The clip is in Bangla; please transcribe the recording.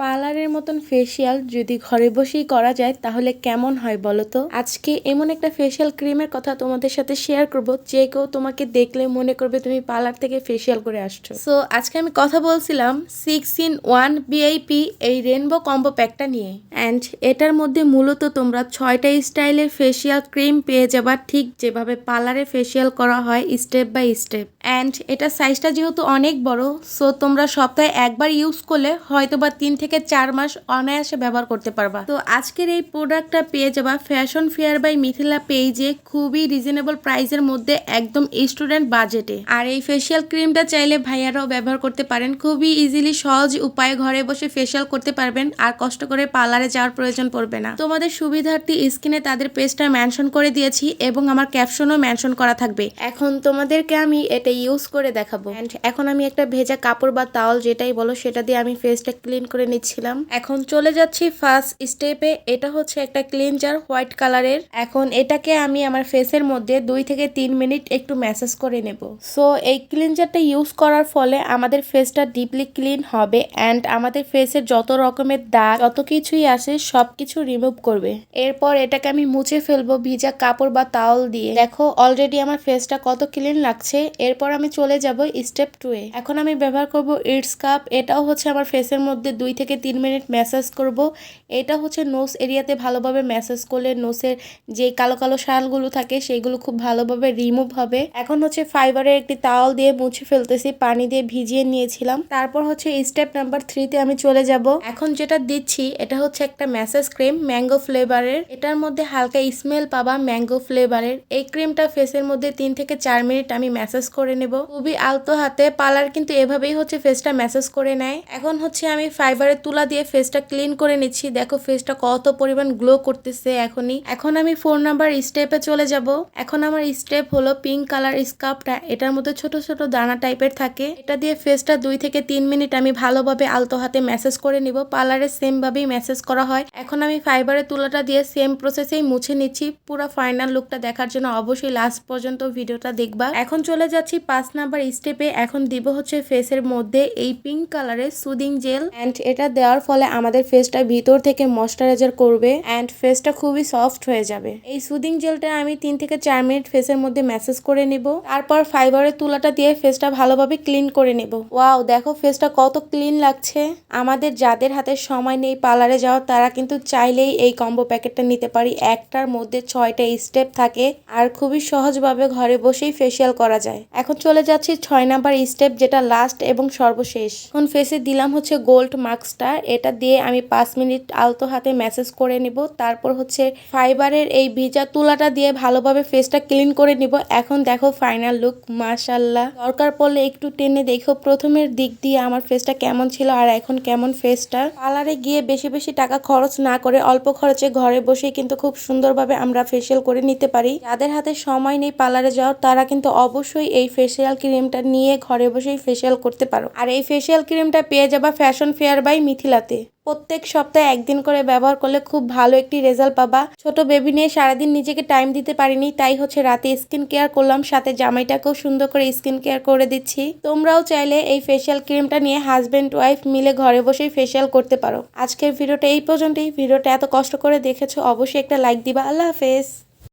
পার্লারের মতন ফেসিয়াল যদি ঘরে বসেই করা যায়, তাহলে কেমন হয় বলো তো? আজকে এমন একটা ফেসিয়াল ক্রিমের কথা তোমাদের সাথে শেয়ার করব, যে কেউ তোমাকে দেখলে মনে করবে তুমি পার্লার থেকে ফেসিয়াল করে আসছো। সো আজকে আমি কথা বলছিলাম সিক্স ইন ওয়ান বিআইপি এই রেনবো কম্বো প্যাকটা নিয়ে। অ্যান্ড এটার মধ্যে মূলত তোমরা ছয়টা স্টাইলের ফেসিয়াল ক্রিম পেয়ে যাবা ঠিক যেভাবে পার্লারে ফেসিয়াল করা হয় স্টেপ বাই স্টেপ অ্যান্ড এটা সাইজটা যেহেতু অনেক বড় সো তোমরা সপ্তাহে একবার ইউজ করলে হয়তো বা তিন থেকে চার মাস অনায়াসে ব্যবহার করতে পারবা। তো আজকের এই প্রোডাক্টটা পেয়ে যাবা ফ্যাশন ফেয়ার বাই মিথিলা পেজে খুবই রিজনেবল প্রাইসের মধ্যে একদম স্টুডেন্ট বাজেটে আর এই ফেসিয়াল ক্রিমটা চাইলে ভাইয়ারাও ব্যবহার করতে পারেন। খুবই ইজিলি সহজ উপায়ে ঘরে বসে ফেসিয়াল করতে পারবেন। আর কষ্ট করে পার্লারে যাওয়ার প্রয়োজন পড়বে না। তোমাদের সুবিধার্থী স্ক্রিনে তাদের পেজটা মেনশন করে দিয়েছি এবং আমার ক্যাপশনও মেনশন করা থাকবে। এখন তোমাদেরকে আমি এটা ইউজ করে দেখাবো। এখন আমি একটা ভেজা কাপড় বা তাওয়াল যেটাই বলো সেটা দিয়ে আমি ফেসটা ক্লিন করে নিচ্ছিলাম এখন চলে যাচ্ছি ফার্স্ট স্টেপে এটা হচ্ছে একটা ক্লিনজার হোয়াইট কালারের এখন এটাকে আমি আমার ফেসের মধ্যে দুই থেকে তিন মিনিট একটু ম্যাসেজ করে নেব। সো এই ক্লিনজারটা ইউজ করার ফলে আমাদের ফেসটা ডিপলি ক্লিন হবে অ্যান্ড আমাদের ফেসের যত রকমের দাগ, যত কিছুই আসে সব কিছু রিমুভ করবে। এরপর এটাকে আমি মুছে ফেলব ভিজা কাপড় বা তাওল দিয়ে। দেখো অলরেডি আমার ফেসটা কত ক্লিন লাগছে। এরপর আমি চলে যাব স্টেপ টু এ এখন আমি ব্যবহার করব ইটস কাপ এটাও হচ্ছে আমার ফেসের মধ্যে দুই থেকে তিন মিনিট ম্যাসাজ করব। এটা হচ্ছে নোস এরিয়াতে ভালোভাবে ম্যাসাজ করলে নোসের যে কালো কালো শালগুলো থাকে সেগুলো খুব ভালোভাবে রিমুভ হবে। এখন হচ্ছে ফাইবারের একটি তাওয়াল দিয়ে মুছে ফেলতেছি, পানি দিয়ে ভিজিয়ে নিয়েছিলাম। তারপর হচ্ছে স্টেপ নাম্বার থ্রিতে আমি চলে যাব। এখন যেটা দিচ্ছি, এটা হচ্ছে একটা ম্যাসাজ ক্রিম, ম্যাঙ্গো ফ্লেভারের। এটার মধ্যে হালকা স্মেল পাবা ম্যাঙ্গো ফ্লেভারের। এই ক্রিমটা ফেসের মধ্যে তিন থেকে চার মিনিট আমি ম্যাসাজ করে নেব। খুবই আলতো হাতে, পার্লার কিন্তু এভাবেই হচ্ছে ফেসটা ম্যাসাজ করে নেয়। এখন হচ্ছে আমি ফাইবারের তুলা দিয়ে ফেসটা ক্লিন করে নিচ্ছি। দেখো ফেসটা কত পরিমাণ গ্লো করতেছে এখনই। এখন আমি ফোর নাম্বার স্টেপে চলে যাব। এখন আমার স্টেপ হলো পিঙ্ক কালার স্কার্ফটা এটার মধ্যে ছোট ছোট দানা টাইপের থাকে। এটা দিয়ে ফেসটা দুই থেকে তিন মিনিট আমি ভালোভাবে আলতো হাতে ম্যাসেজ করে নিব। পার্লারে সেম ভাবেই ম্যাসেজ করা হয়। এখন আমি ফাইবারের তুলাটা দিয়ে সেম প্রসেসেই মুছে নিচ্ছি। পুরো ফাইনাল লুকটা দেখার জন্য অবশ্যই লাস্ট পর্যন্ত ভিডিওটা দেখবা। এখন চলে যাচ্ছি পাঁচ নাম্বার স্টেপে এখন দিব হচ্ছে ফেসের মধ্যে এই পিঙ্ক কালারের সুদিং জেল অ্যান্ড এটা দেওয়ার ফলে আমাদের ফেসটা ভিতর থেকে ময়শ্চারাইজার করবে অ্যান্ড ফেসটা খুবই সফট হয়ে যাবে। এই সুদিং জেলটা আমি তিন থেকে চার মিনিট ফেসের মধ্যে ম্যাসেজ করে নেব। তারপর ফাইবারের তুলাটা দিয়ে ফেসটা ভালোভাবে ক্লিন করে নেব। ওয়াও দেখো ফেসটা কত ক্লিন লাগছে। আমাদের যাদের হাতে সময় নেই পার্লারে যাওয়ার, তারা কিন্তু চাইলেই এই কম্বো প্যাকেটটা নিতে পারি। একটার মধ্যে ছয়টা স্টেপ থাকে আর খুবই সহজভাবে ঘরে বসেই ফেসিয়াল করা যায়। এখন চলে যাচ্ছি ছয় নাম্বার স্টেপ যেটা লাস্ট এবং সর্বশেষ। এখন ফেসে দিলাম হচ্ছে গোল্ড মাস্কটা এটা দিয়ে আমি পাঁচ মিনিট আলতো হাতে ম্যাসেজ করে নিব। তারপর হচ্ছে ফাইবারের এই ভিজা তুলাটা দিয়ে ভালোভাবে ফেসটা ক্লিন করে নিব। এখন দেখো ফাইনাল লুক মাশাল্লাহ দরকার পড়লে একটু টেনে দেখো, প্রথমের দিক দিয়ে আমার ফেসটা কেমন ছিল আর এখন কেমন ফেসটা পার্লারে গিয়ে বেশি বেশি টাকা খরচ না করে অল্প খরচে ঘরে বসে কিন্তু খুব সুন্দরভাবে আমরা ফেসিয়াল করে নিতে পারি। যাদের হাতে সময় নেই পার্লারে যাওয়ার তারা কিন্তু অবশ্যই এই ফেসিয়াল ক্রিমটা নিয়ে ঘরে বসেই ফেসিয়াল করতে পারো। আর এই ফেসিয়াল ক্রিমটা পেয়ে যাবা ফ্যাশন ফেয়ার বাই মিথিলাতে। প্রত্যেক সপ্তাহে একদিন করে ব্যবহার করলে খুব ভালো একটি রেজাল্ট পাবা। ছোট বেবি নিয়ে সারাদিন নিজেকে টাইম দিতে পারিনি, তাই হচ্ছে রাতে স্কিন কেয়ার করলাম, সাথে জামাইটাকেও সুন্দর করে স্কিন কেয়ার করে দিচ্ছি। তোমরাও চাইলে এই ফেসিয়াল ক্রিমটা নিয়ে হাজব্যান্ড ওয়াইফ মিলে ঘরে বসেই ফেসিয়াল করতে পারো। আজকের ভিডিওটা এই পর্যন্তই। ভিডিওটা এত কষ্ট করে দেখেছ, অবশ্যই একটা লাইক দিবা। আল্লাহ হাফেজ।